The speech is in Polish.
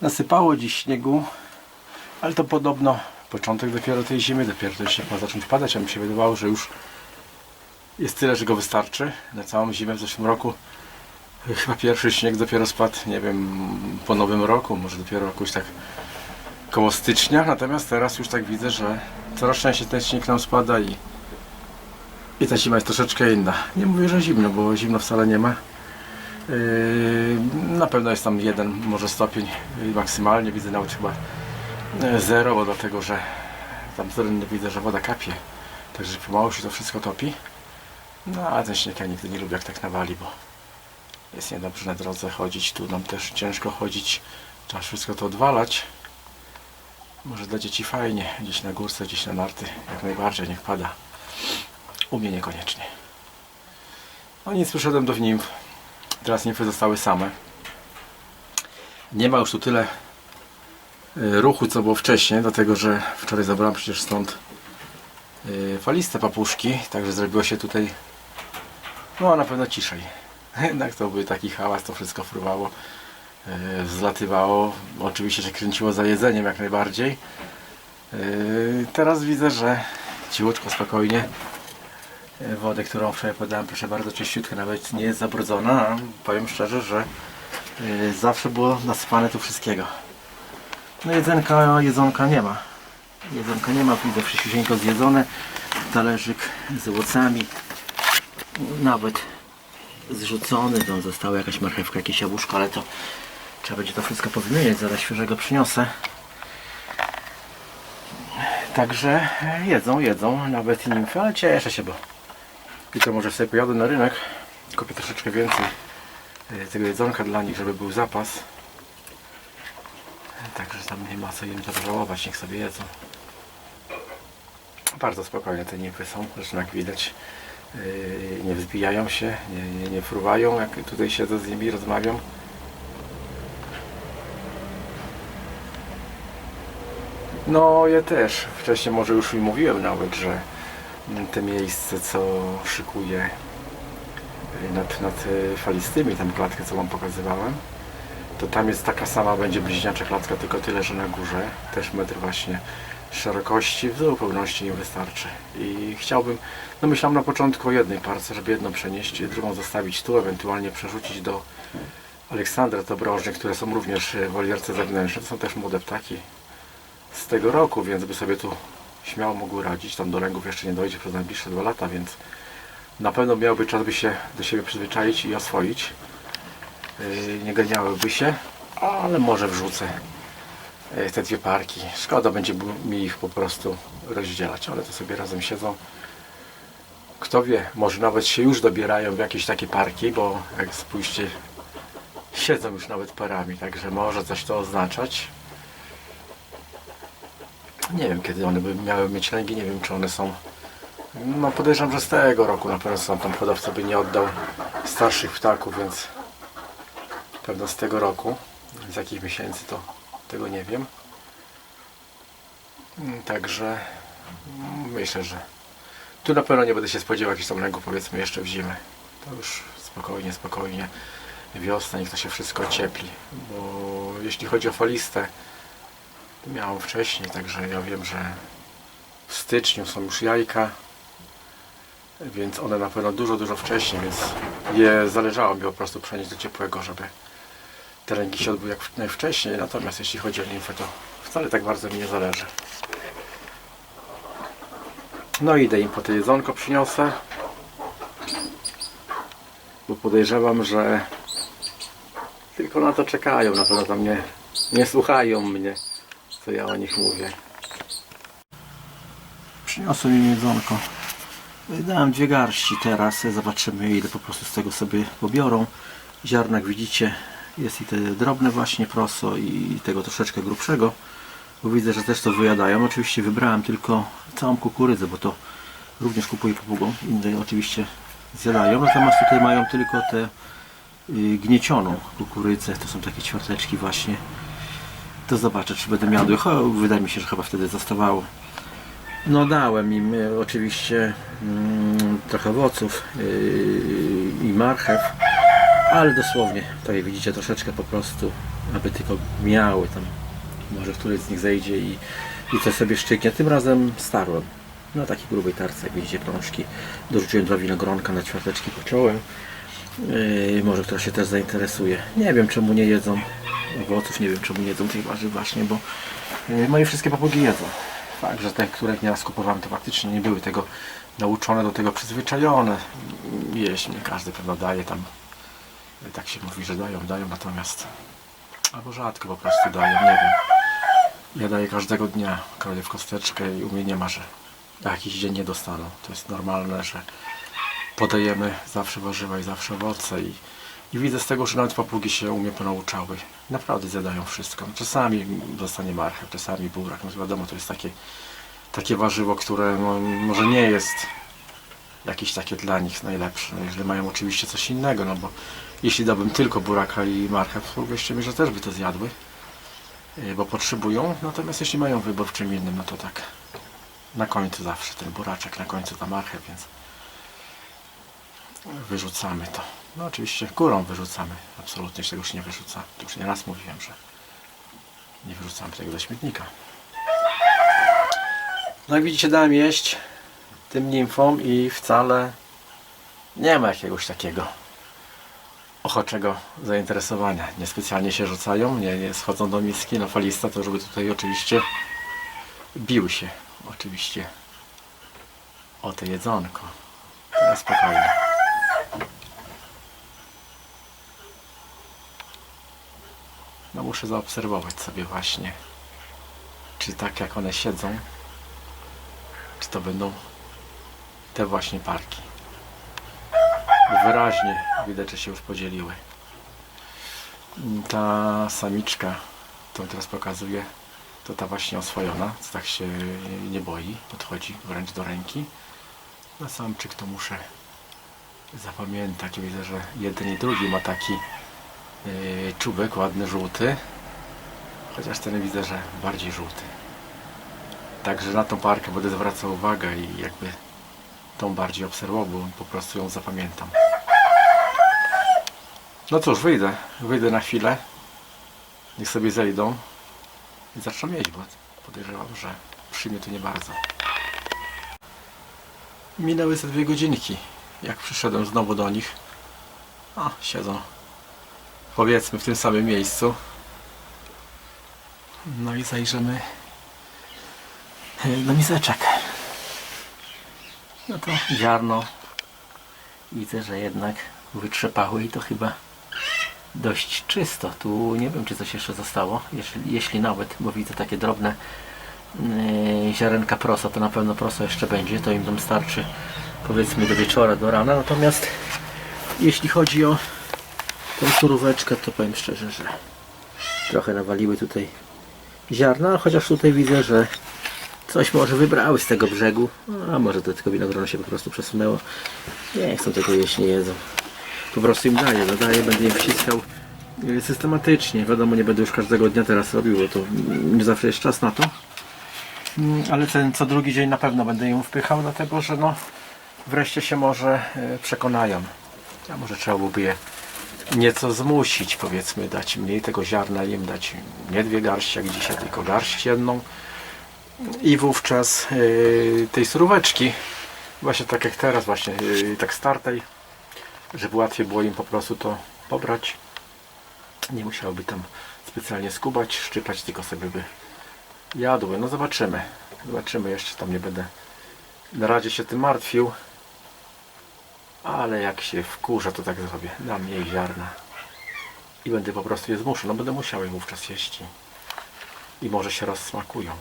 Nasypało dziś śniegu, ale to podobno początek dopiero tej zimy, dopiero to śnieg ma zacząć padać, a mi się wydawało, że już jest tyle, że go wystarczy na całą zimę w zeszłym roku. Chyba pierwszy śnieg dopiero spadł, nie wiem, po nowym roku, może dopiero jakoś tak koło stycznia, natomiast teraz już tak widzę, że coraz częściej ten śnieg nam spada i, i ta zima jest troszeczkę inna. Nie mówię, że zimno, bo zimno wcale nie ma. Yy, na pewno jest tam jeden, może stopień maksymalnie, widzę nawet chyba yy, zero, bo dlatego, że tam z rynny widzę, że woda kapie, także pomału się to wszystko topi. No a ten śnieg ja nigdy nie lubię jak tak nawali, bo jest niedobrze na drodze chodzić, tu nam też ciężko chodzić, trzeba wszystko to odwalać. Może dla dzieci fajnie, gdzieś na górce, gdzieś na narty, jak najbardziej, niech pada. U mnie niekoniecznie. No nic, przyszedłem do nimf. Teraz nimfy zostały same. Nie ma już tu tyle y, ruchu, co było wcześniej, dlatego że wczoraj zabrałem przecież stąd y, faliste papuszki, także zrobiło się tutaj no na pewno ciszej. Jednak to był taki hałas, to wszystko fruwało, yy, zlatywało. Oczywiście się kręciło za jedzeniem jak najbardziej. Teraz widzę, że cichutko, spokojnie. Yy, Wodę, którą wczoraj podałem, proszę bardzo, czyściutka, nawet nie jest zabrudzona. Powiem szczerze, że yy, zawsze było nasypane tu wszystkiego. No jedzenka, jedzonka nie ma. Jedzonka nie ma, widzę wszystko zjedzone. Talerzyk z owocami, nawet zrzucony, tam została jakaś marchewka, jakieś jabłuszko, ale to trzeba będzie to wszystko powymieniać, zaraz świeżego przyniosę. Także jedzą, jedzą, nawet nimfy, ale cieszę się, bo jutro może sobie pojadę na rynek, kupię troszeczkę więcej e, tego jedzonka dla nich, żeby był zapas. Także tam nie ma co im to żałować, niech sobie jedzą. Bardzo spokojne te nimfy są, zresztą jak widać Yy, nie wzbijają się, nie, nie, nie fruwają, jak tutaj siedzę z nimi, rozmawiam. No ja też, wcześniej może już mi mówiłem nawet, że te miejsce, co szykuję nad, nad falistymi, tam klatkę, co wam pokazywałem, to tam jest taka sama, będzie bliźniacza klatka, tylko tyle, że na górze, też metr właśnie szerokości w zupełności nie wystarczy. I chciałbym, no myślałem na początku o jednej parce, żeby jedną przenieść, drugą zostawić tu, ewentualnie przerzucić do Aleksandra Dobrożnych, które są również w wolierce zewnętrznej. To są też młode ptaki z tego roku, więc by sobie tu śmiało mogły radzić. Tam do ręgów jeszcze nie dojdzie przez najbliższe dwa lata, więc na pewno miałby czas, by się do siebie przyzwyczaić i oswoić. Yy, Nie ganiałyby się, ale może wrzucę e, te dwie parki. Szkoda będzie mi ich po prostu rozdzielać, ale to sobie razem siedzą. Kto wie, może nawet się już dobierają w jakieś takie parki, bo jak spójrzcie, siedzą już nawet parami, także może coś to oznaczać. Nie wiem kiedy one by miały mieć lęgi, nie wiem czy one są. No podejrzewam, że z tego roku na pewno sam tam hodowca by nie oddał starszych ptaków, więc pewno z tego roku. Z jakich miesięcy to tego nie wiem. Mm, Także mm, myślę, że tu na pewno nie będę się spodziewał jakichś tam lęgów powiedzmy jeszcze w zimę. To już spokojnie, spokojnie. Wiosna, niech to się wszystko ciepli. Bo jeśli chodzi o falistę, to miałem wcześniej, także ja wiem, że w styczniu są już jajka. Więc one na pewno dużo, dużo wcześniej, więc je zależało mi po prostu przenieść do ciepłego, żeby te ręki się odbyły jak najwcześniej, natomiast jeśli chodzi o nimfę, to wcale tak bardzo mi nie zależy. No idę im po te jedzonko przyniosę, bo podejrzewam, że tylko na to czekają, na pewno tam nie, nie słuchają mnie, co ja o nich mówię. Przyniosłem im jedzonko. Dałem dwie garści teraz, zobaczymy ile po prostu z tego sobie pobiorą. Ziarnak widzicie, jest i te drobne właśnie proso i tego troszeczkę grubszego. Bo widzę, że też to wyjadają. Oczywiście wybrałem tylko całą kukurydzę, bo to również kupuję papugą. Inne oczywiście zjadają. Natomiast tutaj mają tylko tę y, gniecioną kukurydzę. To są takie ćwiarteczki właśnie. To zobaczę, czy będę miał. Wydaje mi się, że chyba wtedy zostawało. No dałem im e, oczywiście mm, trochę owoców yy, i marchew, Ale dosłownie, tutaj widzicie troszeczkę po prostu, aby tylko miały tam, może któryś z nich zejdzie i, i coś sobie szczyknie. Tym razem starłem. Na takiej grubej tarce, jak widzicie, prążki. Dorzuciłem dwa winogronka na ćwiarteczki poczołem. Yy, może ktoś się też zainteresuje. Nie wiem czemu nie jedzą owoców, nie wiem czemu jedzą tych warzyw właśnie, bo moje wszystkie papugi jedzą. Fakt, że te, które nieraz kupowałem, to faktycznie nie były tego nauczone, do tego przyzwyczajone. Jeść nie każdy pewno daje tam, yy, tak się mówi, że dają, dają, natomiast albo rzadko po prostu dają, nie wiem. Ja daję każdego dnia kroję w kosteczkę i u mnie nie ma, że jakiś dzień nie dostaną. To jest normalne, że podajemy zawsze warzywa i zawsze owoce i, i widzę z tego, że nawet papugi się u mnie ponauczały. Naprawdę zjadają wszystko. Czasami dostanie marchew, czasami burak. No wiadomo, to jest takie, takie warzywo, które no, może nie jest jakieś takie dla nich najlepsze. No, jeżeli mają oczywiście coś innego, no bo jeśli dałbym tylko buraka i marchew, to uwierzcie mi, że też by to zjadły, yy, bo potrzebują. Natomiast jeśli mają wybór w czym innym, no to tak na końcu zawsze ten buraczek, na końcu ta marchew, więc wyrzucamy to. No oczywiście górą wyrzucamy. Absolutnie się tego już nie wyrzuca. To już nie raz mówiłem, że nie wyrzucamy tego do śmietnika. No jak widzicie dałem jeść tym nimfom i wcale nie ma jakiegoś takiego ochoczego zainteresowania. Niespecjalnie się rzucają, nie, nie schodzą do miski. No falista to żeby tutaj oczywiście bił się oczywiście o to jedzonko. Teraz spokojnie. No muszę zaobserwować sobie właśnie, czy tak jak one siedzą, czy to będą te właśnie parki. Wyraźnie widać, że się już podzieliły. Ta samiczka, którą teraz pokazuję, to ta właśnie oswojona, co tak się nie boi, podchodzi wręcz do ręki. Na samczyk to muszę zapamiętać. Widzę, że jeden i drugi ma taki czubek ładny, żółty. Chociaż ten widzę, że bardziej żółty. Także na tą parkę będę zwracał uwagę i jakby tą bardziej obserwował, po prostu ją zapamiętam. No cóż, wyjdę. Wyjdę na chwilę. Niech sobie zejdą i zaczną jeść, bo podejrzewam, że przyjmie to nie bardzo. Minęły ze dwie godzinki, jak przyszedłem znowu do nich. A, siedzą powiedzmy w tym samym miejscu. No i zajrzymy e, do miseczek. No to ziarno widzę, że jednak wytrzepały i to chyba dość czysto. Tu nie wiem, czy coś jeszcze zostało. Jeśli, jeśli nawet, bo widzę takie drobne yy, ziarenka prosa, to na pewno proso jeszcze będzie. To im tam starczy powiedzmy do wieczora, do rana. Natomiast jeśli chodzi o tą suróweczkę, to powiem szczerze, że trochę nawaliły tutaj ziarna, chociaż tutaj widzę, że coś może wybrały z tego brzegu. A może to tylko winogrono się po prostu przesunęło. Nie chcą tego jeść, nie jedzą po prostu im daję, dodaję, będę im wciskał y, systematycznie. Wiadomo, nie będę już każdego dnia teraz robił, bo to nie zawsze jest czas na to. Mm, Ale ten co drugi dzień na pewno będę im wpychał, dlatego że no wreszcie się może y, przekonają. A może trzeba byłoby je nieco zmusić, powiedzmy, dać mniej tego ziarna im, dać nie dwie garści jak dzisiaj, tylko garść jedną. I wówczas y, tej suróweczki, właśnie tak jak teraz, właśnie y, tak startej, żeby łatwiej było im po prostu to pobrać. Nie musiałoby tam specjalnie skubać, szczypać, tylko sobie by jadły. No zobaczymy. Zobaczymy, jeszcze tam nie będę na razie się tym martwił. Ale jak się wkurza, to tak zrobię. Dam jej ziarna. I będę po prostu je zmuszał. No będę musiał je wówczas jeść. I, może się rozsmakują.